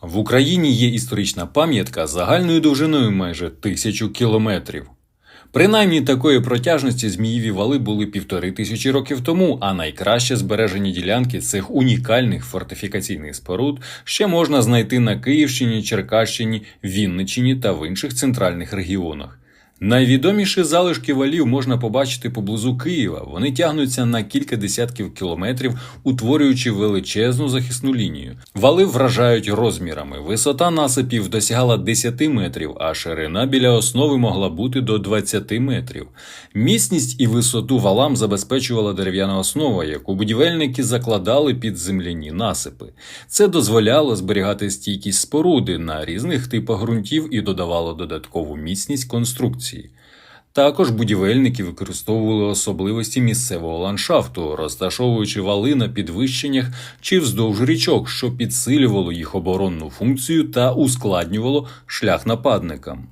В Україні є історична пам'ятка загальною довжиною майже тисячу кілометрів. Принаймні такої протяжності Зміїві вали були півтори тисячі років тому, а найкраще збережені ділянки цих унікальних фортифікаційних споруд ще можна знайти на Київщині, Черкащині, Вінничині та в інших центральних регіонах. Найвідоміші залишки валів можна побачити поблизу Києва. Вони тягнуться на кілька десятків кілометрів, утворюючи величезну захисну лінію. Вали вражають розмірами. Висота насипів досягала 10 метрів, а ширина біля основи могла бути до 20 метрів. Міцність і висоту валам забезпечувала дерев'яна основа, яку будівельники закладали під земляні насипи. Це дозволяло зберігати стійкість споруди на різних типах ґрунтів і додавало додаткову міцність конструкції. Також будівельники використовували особливості місцевого ландшафту, розташовуючи вали на підвищеннях чи вздовж річок, що підсилювало їх оборонну функцію та ускладнювало шлях нападникам.